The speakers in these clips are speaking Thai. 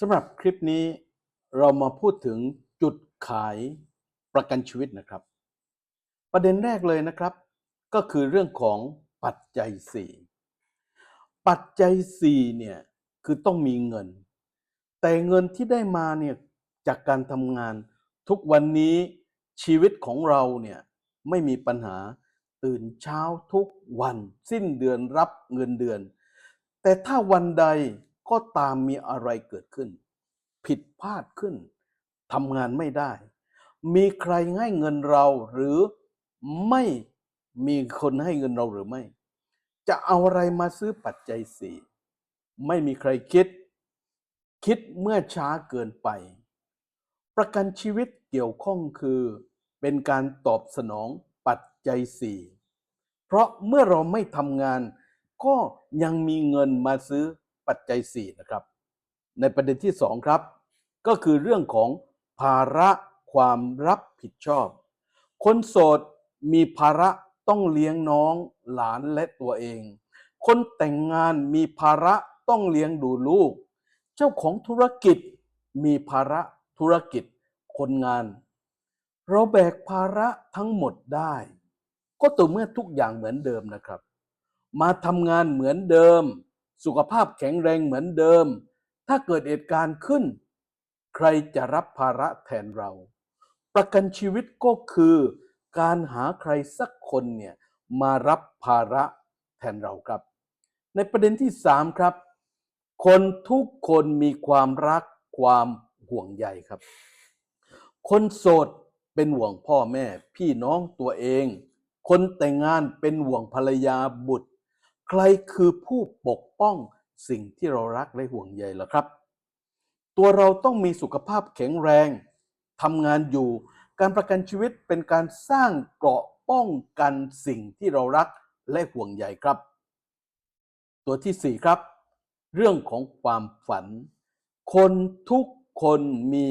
สำหรับคลิปนี้เรามาพูดถึงจุดขายประกันชีวิตนะครับ ประเด็นแรกเลยนะครับ ก็คือเรื่องของปัจจัย 4 ปัจจัย 4 เนี่ย คือต้องมีเงิน แต่เงินที่ได้มาเนี่ย จากการทำงาน ทุกวันนี้ชีวิตของเราเนี่ย ไม่มีปัญหาตื่นเช้าทุกวัน สิ้นเดือนรับเงินเดือน แต่ถ้าวันใด ก็ตามมีอะไรเกิดขึ้น ผิดพลาดขึ้นทำงานไม่ได้ มีใครให้เงินเราหรือไม่มีคนให้เงินเราหรือไม่ จะเอาอะไรมาซื้อปัจจัยสี่ไม่มีใครคิด คิดเมื่อช้าเกินไป ประกันชีวิตเกี่ยวข้องคือ เป็นการตอบสนองปัจจัยสี่เพราะเมื่อเราไม่ทำงาน ก็ยังมีเงินมาซื้อ ปัจจัยสี่นะครับ ในประเด็นที่สองครับ ก็คือเรื่องของภาระความรับผิดชอบ คนโสดมีภาระต้องเลี้ยงน้องหลานและตัวเอง คนแต่งงานมีภาระต้องเลี้ยงดูลูก เจ้าของธุรกิจมีภาระธุรกิจ คนงาน เราแบกภาระทั้งหมดได้ ก็ต่อเมื่อทุกอย่างเหมือนเดิมนะครับ มาทำงานเหมือนเดิม สุขภาพแข็งแรงเหมือนเดิม ถ้าเกิดเหตุการณ์ขึ้น ใครจะรับภาระแทนเรา ประกันชีวิตก็คือการหาใครสักคนเนี่ยมารับภาระแทนเราครับ ในประเด็นที่สามครับ คนทุกคนมีความรักความห่วงใยครับ คนโสดเป็นห่วงพ่อแม่ พี่น้องตัวเอง คนแต่งงานเป็นห่วงภรรยาบุตร ใครคือผู้ปกป้องสิ่งที่เรารักและห่วงใยล่ะครับ ตัวเราต้องมีสุขภาพแข็งแรงทำงานอยู่ การประกันชีวิตเป็นการสร้างเกราะป้องกันสิ่งที่เรารักและห่วงใยครับ ตัวที่สี่ครับ เรื่องของความฝัน คนทุกคนมี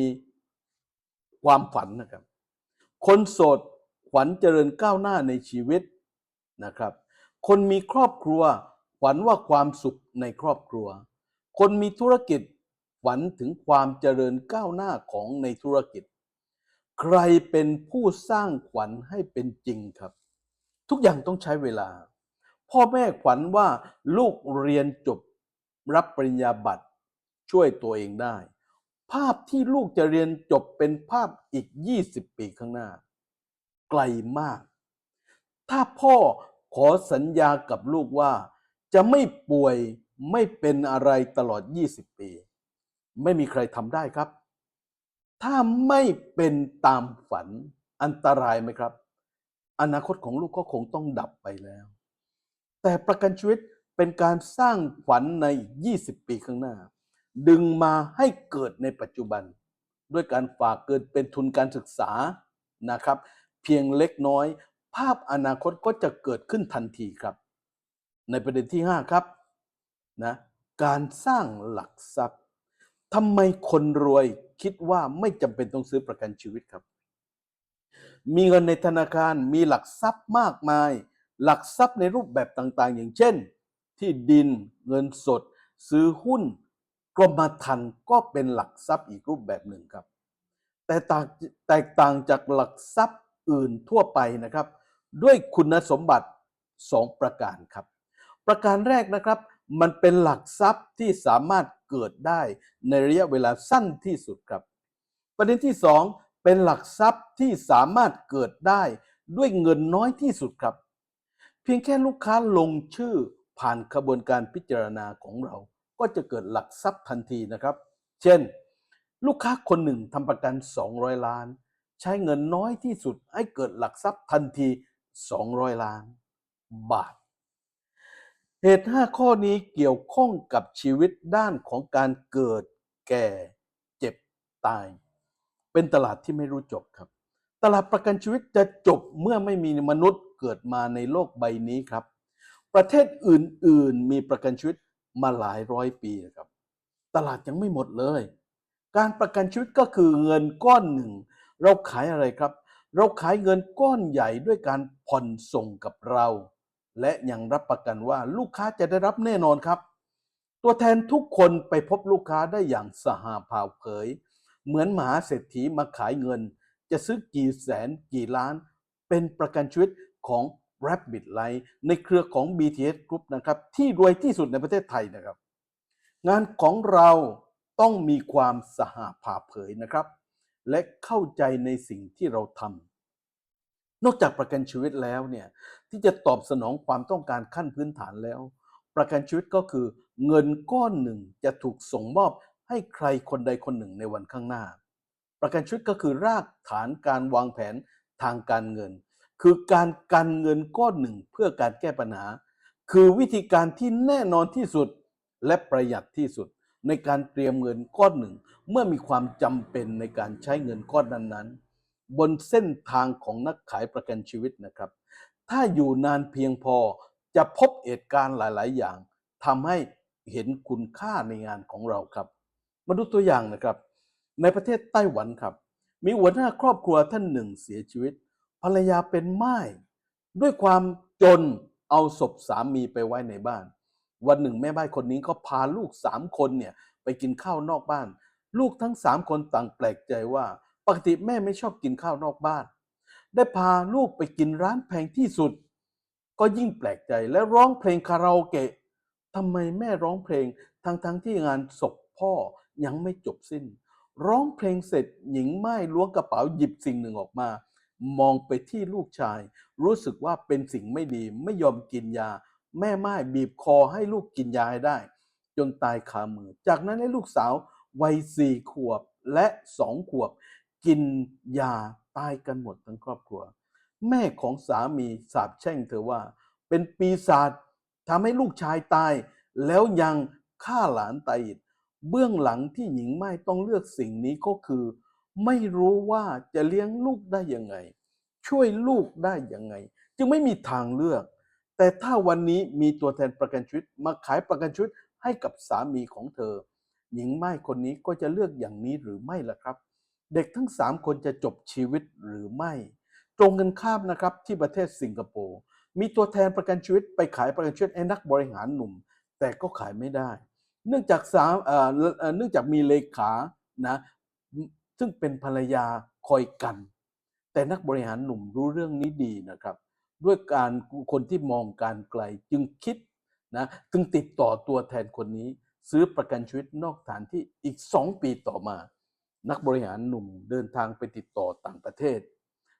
ความฝันนะครับ คนโสดฝันเจริญก้าวหน้าในชีวิตนะครับ คนมีครอบครัวฝันว่าความสุขในครอบครัว คนมีธุรกิจฝันถึงความเจริญก้าวหน้าของในธุรกิจ ใครเป็นผู้สร้างขวัญให้เป็นจริงครับ ทุกอย่างต้องใช้เวลา พ่อแม่ขวัญว่าลูกเรียนจบรับปริญญาบัตรช่วยตัวเองได้ ภาพที่ลูกจะเรียนจบเป็นภาพอีก 20 ปีข้างหน้า ไกลมาก ถ้าพ่อ ขอสัญญากับลูกว่า จะไม่ป่วยไม่เป็นอะไรตลอด 20 ปี ไม่มีใครทำได้ครับ ถ้าไม่เป็นตามฝันอันตรายไหมครับ อนาคตของลูกก็คงต้องดับไปแล้ว แต่ประกันชีวิตเป็นการสร้างฝันใน 20 ปีข้างหน้า ดึงมาให้เกิดในปัจจุบัน ด้วยการฝากเกินเป็นทุนการศึกษานะครับ เพียงเล็กน้อย ภาพอนาคตก็จะเกิดขึ้นทันทีครับ ในประเด็นที่ 5 ครับนะการสร้างหลักทรัพย์ทำไมคนรวยคิดว่าไม่จำเป็นต้องซื้อประกันชีวิตครับ มีเงินในธนาคารมีหลักทรัพย์มากมาย หลักทรัพย์ในรูปแบบต่างๆ อย่างเช่น ที่ดินเงินสด ซื้อหุ้นกรมธรรม์ก็เป็นหลักทรัพย์อีกรูปแบบหนึ่งครับ แต่ต่างแตกต่างจากหลักทรัพย์อื่นทั่วไปนะครับ ด้วยคุณสมบัติ 2 ประการครับ ประการแรกนะครับ มันเป็นหลักทรัพย์ที่สามารถเกิดได้ในระยะเวลาสั้นที่สุดครับ ประเด็นที่ 2 เป็นหลักทรัพย์ที่สามารถเกิดได้ด้วยเงินน้อยที่สุดครับ เพียงแค่ลูกค้าลงชื่อผ่านกระบวนการพิจารณาของเรา ก็จะเกิดหลักทรัพย์ทันทีนะครับ เช่น ลูกค้าคนหนึ่งทำประกัน 200 ล้าน ใช้เงินน้อยที่สุดให้เกิดหลักทรัพย์ทันที 200 ล้านบาท เหตุ 5 ข้อนี้เกี่ยวข้องกับชีวิตด้านของการเกิดแก่เจ็บตาย เป็นตลาดที่ไม่รู้จบครับ ตลาดประกันชีวิตจะจบเมื่อไม่มีมนุษย์เกิดมาในโลกใบนี้ครับ ประเทศอื่น ๆ มีประกันชีวิตมาหลายร้อยปีครับ ตลาดยังไม่หมดเลย การประกันชีวิตก็คือเงินก้อนหนึ่ง เราขายอะไรครับ เราขายเงินก้อนใหญ่ด้วยการผ่อนส่งกับเรา และยังรับประกันว่าลูกค้าจะได้รับแน่นอนครับ ตัวแทนทุกคนไปพบลูกค้าได้อย่างสหาผ่าเผย เหมือนมหาเศรษฐีมาขายเงิน จะซื้อกี่แสนกี่ล้าน เป็นประกันชีวิตของ Rabbit l i ในเครือของ BTS Group นะครับที่รวยที่สุดในประเทศไทยนะครับ งานของเราต้องมีความสหาผ่าเผยนะครับ และเข้าใจในสิ่งที่เราทำนอกจากประกันชีวิตแล้วเนี่ยที่จะตอบสนองความต้องการขั้นพื้นฐานแล้ว ประกันชีวิตก็คือ เงินก้อนหนึ่งจะถูกส่งมอบให้ใครคนใดคนหนึ่งในวันข้างหน้า ประกันชีวิตก็คือรากฐานการวางแผนทางการเงิน คือการกันเงินก้อนหนึ่งเพื่อการแก้ปัญหา คือวิธีการที่แน่นอนที่สุดและประหยัดที่สุด ในการเตรียมเงินก้อนหนึ่ง เมื่อมีความจำเป็นในการใช้เงินก้อนนั้นๆ บนเส้นทางของนักขายประกันชีวิตนะครับ ถ้าอยู่นานเพียงพอจะพบเหตุการณ์หลาย ๆ อย่างทำให้เห็นคุณค่าในงานของเราครับ มาดูตัวอย่างนะครับ ในประเทศไต้หวันครับ มีหัวหน้าครอบครัวท่านหนึ่งเสียชีวิต ภรรยาเป็นไม้ด้วยความจนเอาศพสามีไปไว้ในบ้าน วันหนึ่งแม่บ้านคนนี้ก็พาลูกสามคนเนี่ยไปกินข้าวนอกบ้าน ลูกทั้งสามคนต่างแปลกใจว่า ปกติแม่ไม่ชอบกินข้าวนอกบ้าน ได้พาลูกไปกินร้านแพงที่สุด ก็ยิ่งแปลกใจและร้องเพลงคาราโอเกะทำไมแม่ร้องเพลงทั้งทั้งๆที่งานศพพ่อยังไม่จบสิ้น ร้องเพลงเสร็จหญิงไม้ล้วงกระเป๋าหยิบสิ่งหนึ่งออกมา มองไปที่ลูกชาย รู้สึกว่าเป็นสิ่งไม่ดีไม่ยอมกินยา แม่ไม้บีบคอให้ลูกกินยาให้ได้ จนตายคามือ จากนั้นให้ลูกสาววัยสี่ขวบและสองขวบ กินยาตายกันหมดทั้งครอบครัว แม่ของสามีสาบแช่งเธอว่า เป็นปีศาจทำให้ลูกชายตาย แล้วยังฆ่าหลานตายอีกเบื้องหลังที่หญิงไม้ต้องเลือกสิ่งนี้ก็คือ ไม่รู้ว่าจะเลี้ยงลูกได้ยังไง ช่วยลูกได้ยังไง จึงไม่มีทางเลือก แต่ถ้าวันนี้มีตัวแทนประกันชีวิตมาขายประกันชีวิตให้กับสามีของเธอ หญิงไม้คนนี้ก็จะเลือกอย่างนี้หรือไม่ล่ะครับ เด็กทั้งสามคนจะจบชีวิตหรือไม่ ตรงกันข้ามนะครับที่ประเทศสิงคโปร์มีตัวแทนประกันชีวิตไปขายประกันชีวิตให้นักบริหารหนุ่ม แต่ก็ขายไม่ได้ เนื่องจากสามเนื่องจากมีเลขานะซึ่งเป็นภรรยาคอยกัน แต่นักบริหารหนุ่มรู้เรื่องนี้ดีนะครับ ด้วยการคนที่มองการไกลจึงคิดนะจึงติดต่อตัวแทนคนนี้ ซื้อประกันชีวิตนอกสถานที่อีก 2 ปีต่อมา นักบริหารหนุ่มเดินทางไปติดต่อต่างประเทศ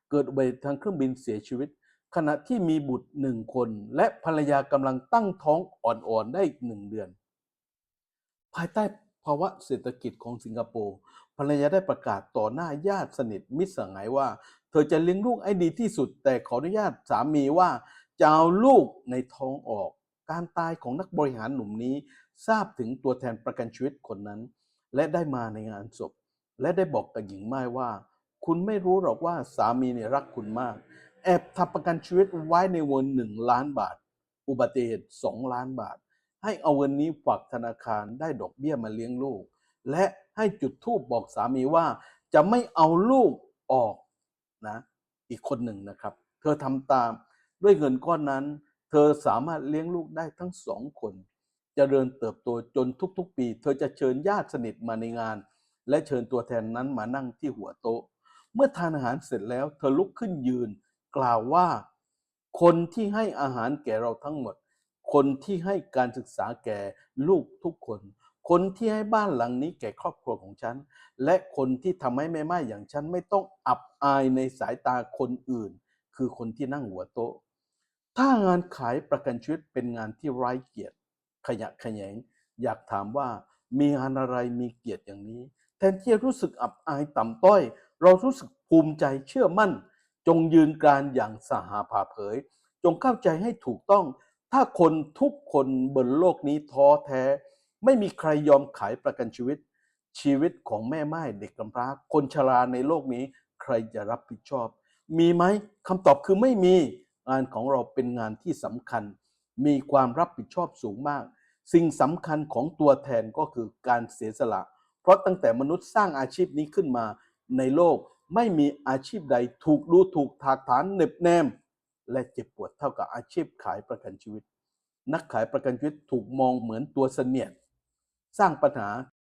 เกิดอุบัติเหตุทางเครื่องบินเสียชีวิต ขณะที่มีบุตรหนึ่งคน และภรรยากำลังตั้งท้องอ่อนๆได้อีกหนึ่งเดือน ภายใต้ภาวะเศรษฐกิจของสิงคโปร์ภรรยาได้ประกาศต่อหน้าญาติสนิทมิตรสหายว่า ธอจะเลี้ยงลูกให้ดีที่สุด แต่ขออนุญาตสามีว่าจะเอาลูกในท้องออก การตายของนักบริหารหนุ่มนี้ ทราบถึงตัวแทนประกันชีวิตคนนั้น และได้มาในงานศพ และได้บอกกับหญิงไม้ว่า คุณไม่รู้หรอกว่าสามีเนี่ยรักคุณมาก แอบทำประกันชีวิตไว้ในวงหนึ่งล้านบาท อุบัติเหตุสองล้านบาท ให้เอาเงินนี้ฝากธนาคารได้ดอกเบี้ยมาเลี้ยงลูก และให้จุดธูปบอกสามีว่า จะไม่เอาลูกออก นะอีกคนหนึ่งนะครับ เธอทำตามด้วยเงินก้อนนั้น เธอสามารถเลี้ยงลูกได้ทั้งสองคนจเจริญเติบโตจนทุกๆ ปี เธอจะเชิญญาติสนิทมาในงาน และเชิญตัวแทนนั้นมานั่งที่หัวโต๊ะ เมื่อทานอาหารเสร็จแล้ว เธอลุกขึ้นยืน กล่าวว่า คนที่ให้อาหารแก่เราทั้งหมด คนที่ให้การศึกษาแก่ลูกทุกคน คนที่ให้บ้านหลังนี้แก่ครอบครัวของฉัน และคนที่ทำให้แม่ไม้อย่างฉันไม่ต้องอับอายในสายตาคนอื่น คือคนที่นั่งหัวโต๊ะ ถ้างานขายประกันชีวิตเป็นงานที่ไร้เกียรติ ขยะแขยง อยากถามว่ามีงานอะไรมีเกียรติอย่างนี้ แทนที่จะรู้สึกอับอายต่ำต้อย เรารู้สึกภูมิใจเชื่อมั่น จงยืนกานอย่างสหาผ่าเผย จงเข้าใจให้ถูกต้อง ถ้าคนทุกคนบนโลกนี้ท้อแท้ ไม่มีใครยอมขายประกันชีวิต ชีวิตของแม่ไม้เด็กกำพร้า คนชราในโลกนี้ ใครจะรับผิดชอบ มีไหมคำตอบคือไม่มีงานของเราเป็นงานที่สำคัญ มีความรับผิดชอบสูงมาก สิ่งสำคัญของตัวแทนก็คือการเสียสละ เพราะตั้งแต่มนุษย์สร้างอาชีพนี้ขึ้นมาในโลกไม่มีอาชีพใดถูกดูถูกถากถานเน็บแนม และเจ็บปวดเท่ากับอาชีพขายประกันชีวิต นักขายประกันชีวิตถูกมองเหมือนตัวเสนียด สร้างปัญหา